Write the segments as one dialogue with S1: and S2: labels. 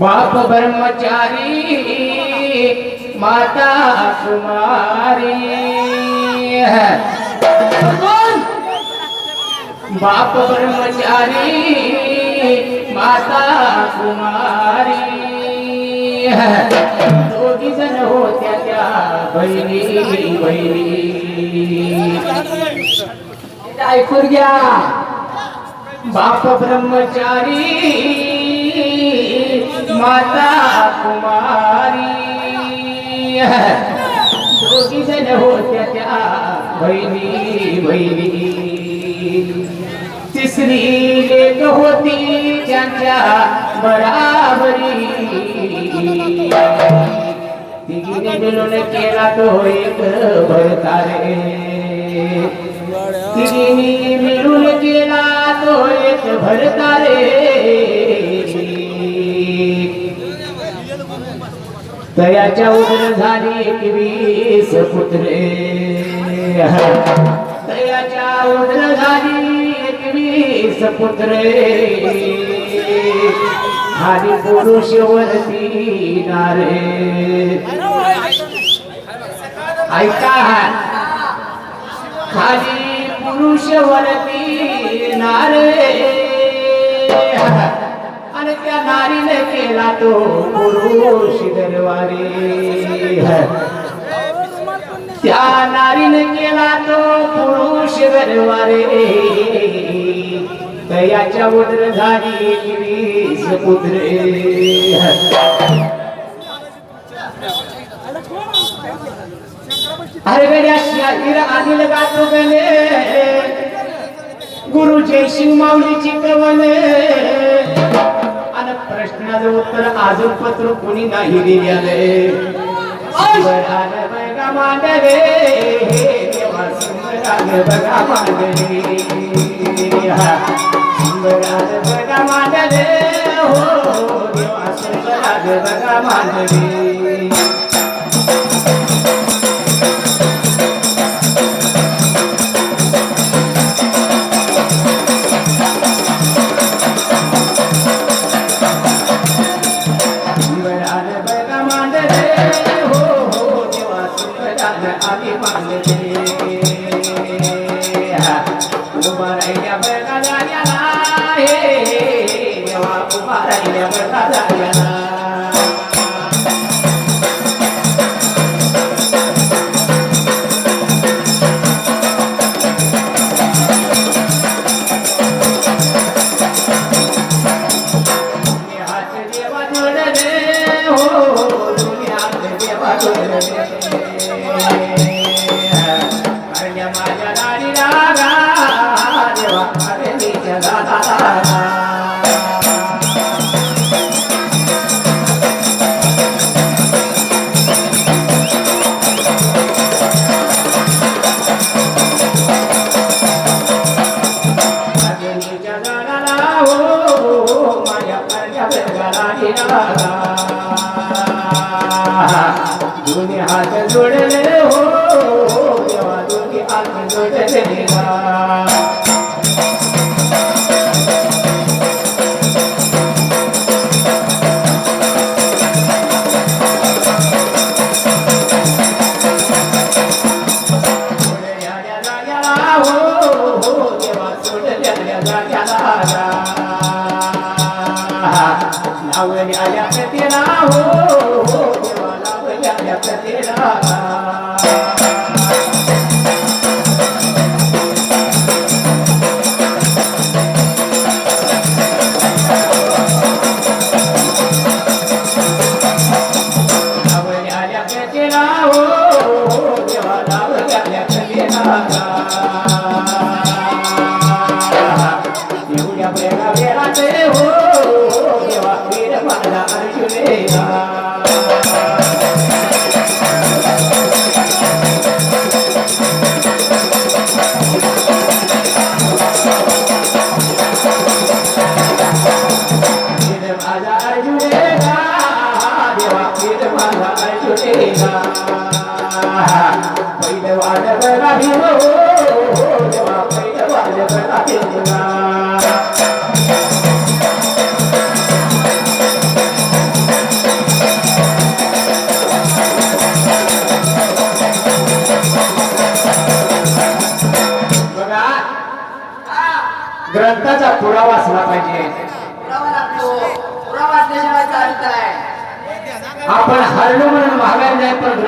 S1: बाप ब्रह्मचारी माता कुमारी। बाप ब्रह्मचारी माता कुमारी। दोघी जण होत्या त्या बहिणी बहिणी। ऐकून घ्या. बाप ब्रह्मचारी माता कुमारी. दोघी जण होत्या त्या बहिणी बहिणी. तिसरी लेख होती त्यांच्या बराबरी. तिघीने मिळून केला तो एक भरतारे तिघींनी मिळून केला तो एक भरतारे तयाच्या उदर झाली एकवीस पुत्रे. तयाच्या उदर झाली एकवीस पुत्रे. खाली पुरुष वरती नारे ऐका. खाली पुरुष वरती नारे. आणि त्या नारीने केला तो पुरुष दरबारी त्या नारीने केला तो पुरुष दरबारी तयाच्या उदर झाली वीस पुत्रे. अरे गड्या शाहीर अनिल गातो गले गुरु जयसिंग माऊलीची कवने. आणि प्रश्नाचं उत्तर अजून पत्र कोणी नाही दिलेले. बघा मांडले. देवा सुंदरान बघा मांडले. सुंदरान बघा मांडले. हो देवा सुंदरान बघा मांडले.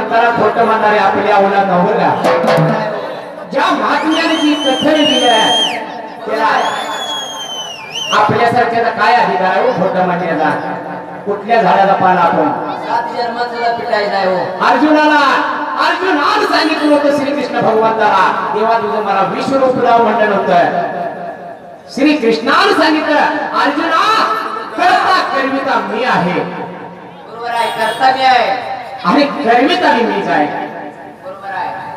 S1: ग्रंथाला खोटं म्हणणारे आपल्या औलाद नव्हतं का? ज्या महात्म्याने जी कथन दिलं त्याला आपल्यासारख्याचा काय अधिकार आहे हो खोटं म्हणण्याचा कुठल्या झाडाला पाला आपण?
S2: आहे हो.
S1: अर्जुनाला अर्जुन आज सांगितलं होतं श्रीकृष्ण भगवंताला तेव्हा तुझं मला विश्वरूप लाव म्हणलं नव्हतं श्रीकृष्णानं सांगितलं अर्जुना करता कर्मिता मी आहे.
S2: बरोबर आहे कर्तव्य आहे.
S1: आणि कर्मिता मी मीच आहे
S2: बरोबर आहे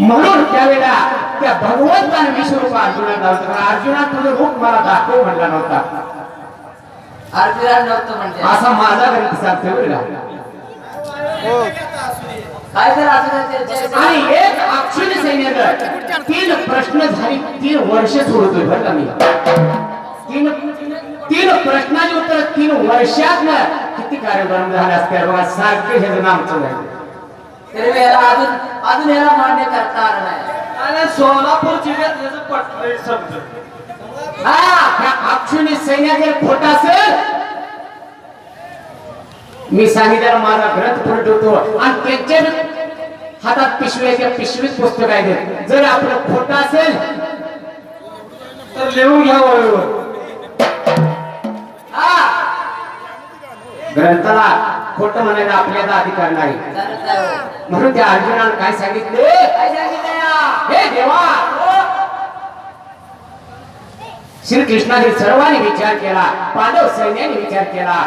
S1: म्हणून त्यावेळेला त्या भगवंताने विश्वरूप अर्जुनाला अर्जुना तुझं रूप मला दाखव म्हणला नव्हता.
S2: अर्जुना नव्हतं म्हणजे
S1: असा माझा ग्रंथ बरं का?
S2: काय
S1: आणि एक अक्षुनी सैन्यानं तीन प्रश्न झाली तीन वर्ष सोडतोय बरं का मी? तीन तीन प्रश्नाची उत्तर तीन वर्षात किती कार्यक्रम झाले असते? बघा सारखे चालू
S2: तरी याला अजून अजून याला मान्य करता आलं नाही.
S3: आणि सोलापूर जिल्ह्यात त्याचं पटलंय समज
S1: हा. त्या अक्षुनी जर खोट असेल? मी सांगितलं माझा ग्रंथ पलटवतो आणि त्यांच्या हातात पिशवी आहे, त्या पिशवीत पुस्तक आहे. जर आपलं खोटं असेल
S3: तर लिहून घ्या वळीवर.
S2: हा.
S1: ग्रंथाला खोटं म्हणायला आपल्याला अधिकार नाही. म्हणून त्या अर्जुनानं काय सांगितले? हे देवा! श्रीकृष्णाने सर्वांनी विचार केला पांडव सैन्याने विचार केला.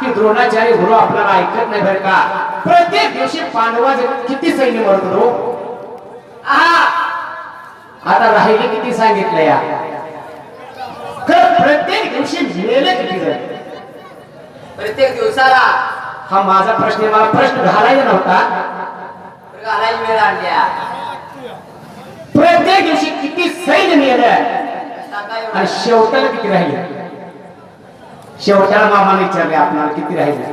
S1: की द्रोणाचार्य गुरु आपल्याला ऐकत नाही बरं का? प्रत्येक दिवशी पांडवाचे किती सैन्य मरत आता राहिले किती सांगितलं या? खरं प्रत्येक दिवशी मेले किती जण
S2: प्रत्येक दिवसाला.
S1: हा माझा प्रश्न आहे. मला प्रश्न घालायचा नव्हता.
S2: घालायची वेळ आणल्या
S1: प्रत्येक दिवशी किती सैन्य मेलं
S2: सांगा एवढं.
S1: आणि शेवटाला किती राहिले? शेवटाला मामाने विचारले आपल्याला किती राहिले.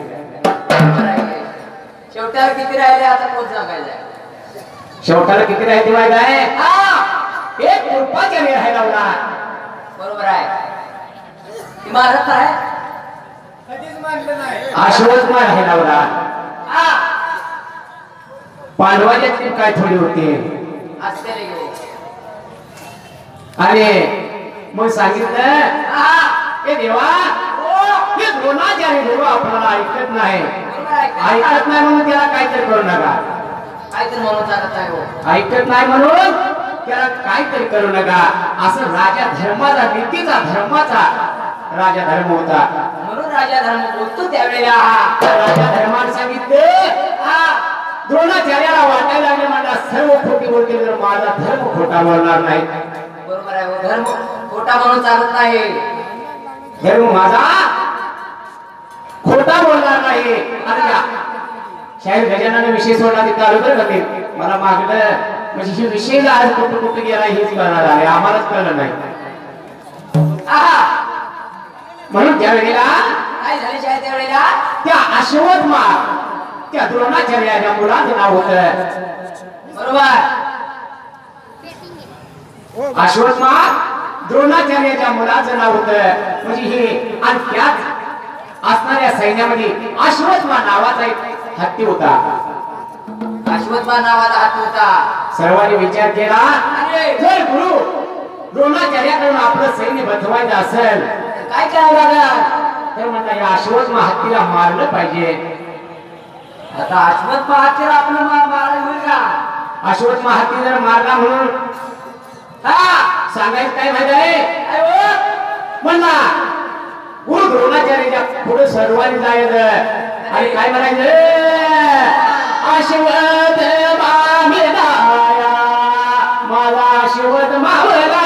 S2: शेवट्याला किती राहिले आता कोण सांगायचं
S1: शेवटाला किती राहिले माहिती आहे? हा. एक कृपाच्या वेळ आहे लावला
S2: बरोबर आहे. इमारत आहे?
S1: आहे लावला
S2: हा.
S1: पांडवाच्या टीम काय थोडी होते.
S2: असते रे. हो.
S1: आणि मग सांगितलं
S2: हा.
S1: हे देवा हे. द्रोणाचार्य गुरु आपल्याला ऐकत नाही.
S2: आहे?
S1: ऐकत नाही म्हणून त्याला काहीतरी करू नका.
S2: काहीतरी म्हणून चालत आहे हो.
S1: ऐकत नाही म्हणून त्याला काहीतरी करू नका. असं राजा धर्माचा नीतीचा धर्माचा राजा धर्म होता.
S2: म्हणून राजा धर्म बोलतो त्यावेळेला.
S1: राजा धर्माने सांगितले द्रोणाचार्याला वाटायला लागले मला सर्व खोटी बोलते तर माझा धर्म खोटा बोलणार नाही.
S2: बरोबर आहे हो, धर्म खोटा म्हणून चालत नाही.
S1: धर्म माझा खोटा बोलणार नाही. अरे शाहीर गजानन विषय सोडला तिथं आलो तर मला मागलं म्हणजे हे विषय आज कुठं कुठं गेला हेच कळणार आहे. आम्हालाच कळलं नाही.
S2: आहा!
S1: म्हणून त्या वेळेला
S2: काय झाले त्यावेळेला?
S1: त्या अश्वत्मा त्या द्रोणाचार्याच्या मुलाचं नाव होतं.
S2: बरोबर?
S1: अश्वत्मा द्रोणाचार्याच्या मुलाचं नाव होतं. म्हणजे हे आणि त्याच असणाऱ्या सैन्यामध्ये अश्वत्मा नावाचा एक हत्ती होता.
S2: अश्वत्मा नावाचा हात होता.
S1: सर्वांनी विचार केला जर गुरु द्रोणाचार्याकडून आपलं सैन्य बसवायचं असेल.
S2: काय करावं लागल?
S1: तर म्हणता या अश्वत्मा हत्तीला मारलं पाहिजे.
S2: आता अश्वत्मा हात आपलं मारायला होईल का?
S1: अश्वत्मा हत्ती जर मारला म्हणून?
S2: हा!
S1: सांगायचं काय माहिती आहे?
S2: हो?
S1: म्हणला गुरु द्रोणाचार्याच्या पुढे सर्वांनी जायचं. आणि काय म्हणायचं? आशीर्वाद मामिलाया मला आशीर्वाद मावलाया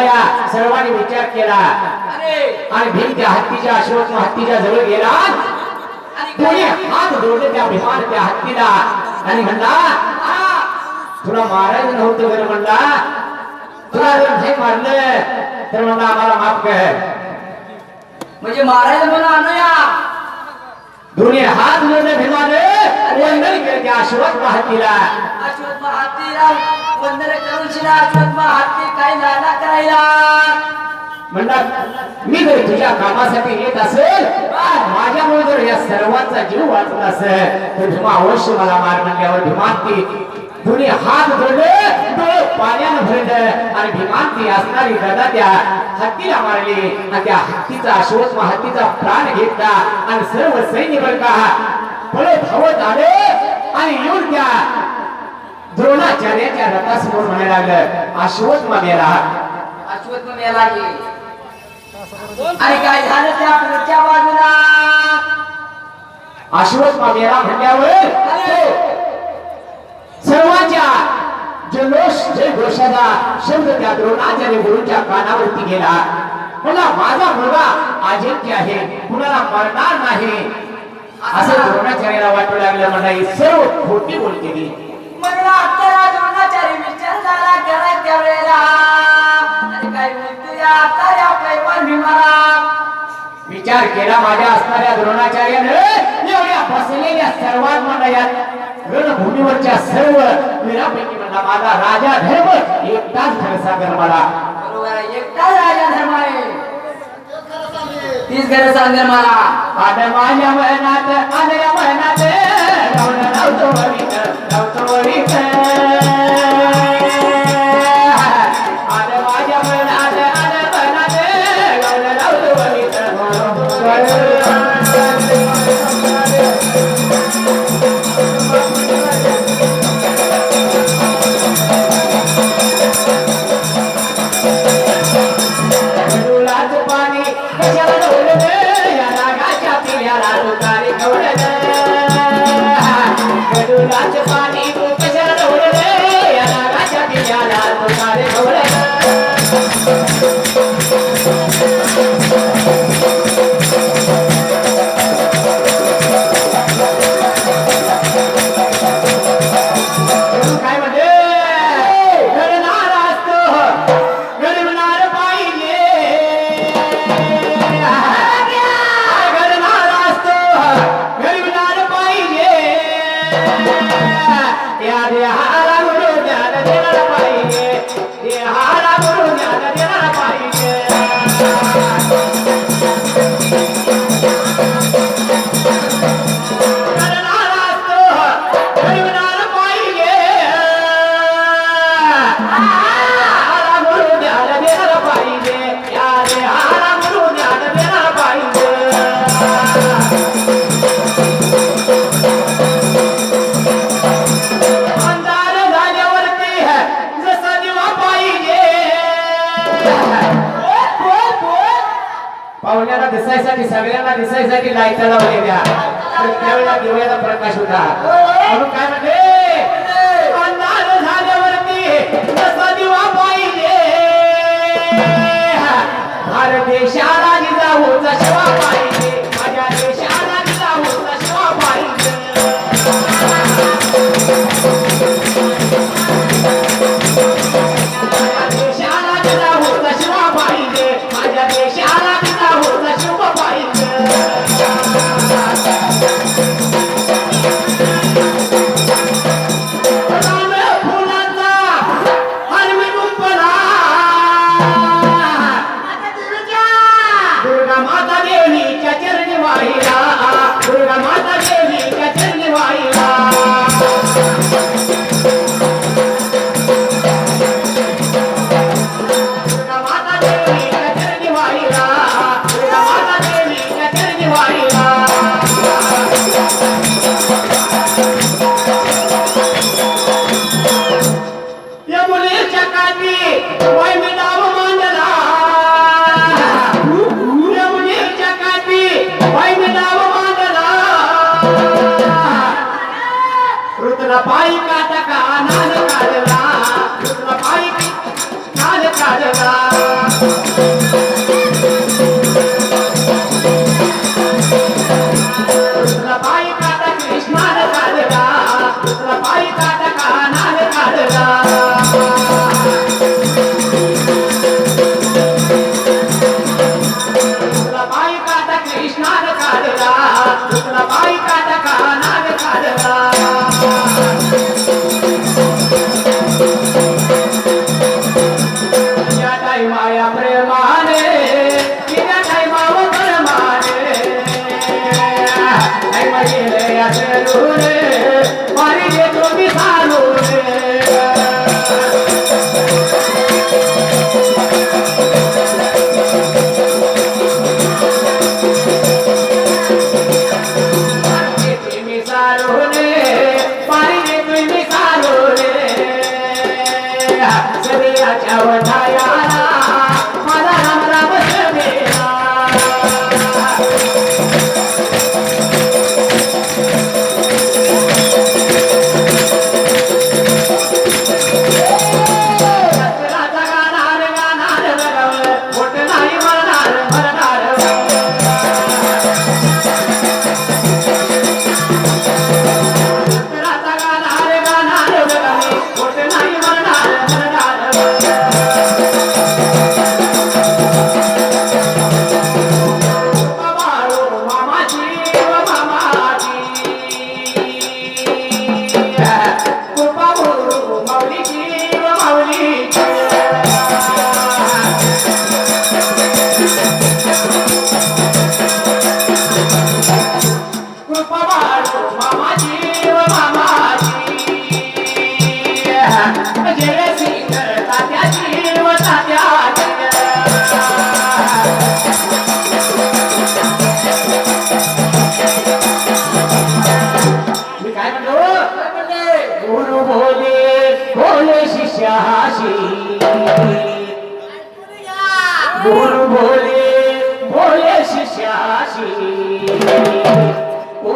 S1: म्हणलं या सर्वांनी विचार केला. आणि भीम त्या हत्तीच्या अश्वत्थ हत्तीच्या जवळ गेला.
S2: आणि
S1: कोणी हात जोडले त्या भीमान त्या हत्तीला. आणि म्हणला "आ, तुला मारायचं नव्हतं बरं म्हणला. तुला जर नाही मारलं तर म्हणला आम्हाला माफ कर.
S2: म्हणजे मारायचं म्हणून आणूया.
S1: दोन्ही हात जोडले भीमाने वंदन केले त्या अश्वत्थ हत्तीला.
S2: अश्वत्थ हत्तीला वंदन करून शिरा अश्वत्थ हत्ती काय नाना करायला
S1: म्हणला मी जर तुझ्या कामासाठी येत असेल माझ्यामुळे जर या सर्वांचा जीव वाचला असेल तर भीमा अवश्य मला मार म्हणल्यावर भीमांती. दोन्ही हात जोडले डोळे पाण्यानं भरलं आणि भीमांती असणारी गदा त्या हत्तीला मारली. आणि त्या हत्तीचा अश्वत्थ हत्तीचा प्राण घेतला. आणि सर्व सैन्य बरं का पळत धावत आले आणि येऊन त्या द्रोणाचार्याच्या रथासमोर म्हणायला लागलं अश्वत्मा गेला
S2: अश्वत्थ मेला की आणि काय झालं त्या पुढच्या बाजूला?
S1: अश्वत्थ मेला म्हणल्यावर हो. सर्वांच्या जल्लोष जय घोषाचा शब्द त्या द्रोणाचार्य गुरुच्या कानावरती गेला. मला माझा मुलगा अजिंक्य आहे. कुणाला मरणार नाही? असं द्रोणाचार्याला वाटू लागलं म्हणा ही सर्व खोटी बोलते ती.
S2: म्हणून आता द्रोणाचार्य विचार झाला गेला त्यावेळेला.
S1: विचार केला माझ्या असणाऱ्या द्रोणाचार्यानं. एवढ्या बसलेल्या सर्वात म्हणा या रणभूमीवरच्या सर्व वीरापैकी म्हणला माझा राजा धर्म एकटाच धरसागर मला.
S2: बरोबर आहे. एकटा राजा धर्म आहे. तीच सांग मला.
S1: आद माझ्या मनात आदया मनात रावण रावतो वरीत रावतो वरीत. Hare पाहुण्याला दिसायसाठी सगळ्यांना दिसायसाठी लाईटा लावलेल्या द्या. त्यावेळेला दिव्याला प्रकाश होता. म्हणून काय म्हणले भारत देशाला जिजाऊचा शिवा पाहिजे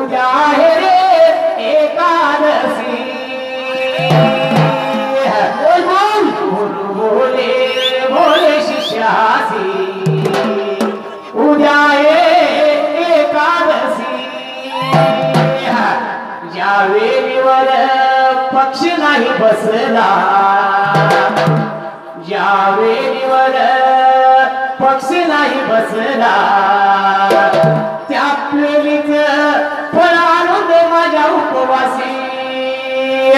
S1: पूजा आहे रे एकादशी. बोले बोले शिष्यासी उद्या एकादशी ज्या वेळीवर पक्ष नाही बसला. ज्या वेळीवर नाही बसला त्या प्रेमीचं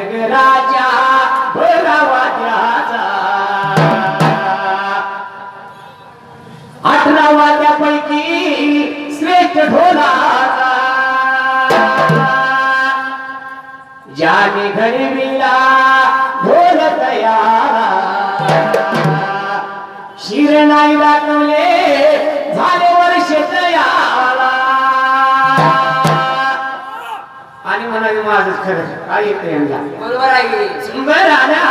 S1: धनगराजा भरावा त्याचा अठरावा त्यापैकी श्रेष्ठ ढोलाचा. ज्याने गरिबीला ढोल तयारा. शिर नाही दाखवले झाले वर्ष तयारा आणि म्हणाले माझं खरं काय येते यांना.
S2: बरोबर आहे की?
S1: सुंदर आणि मांडे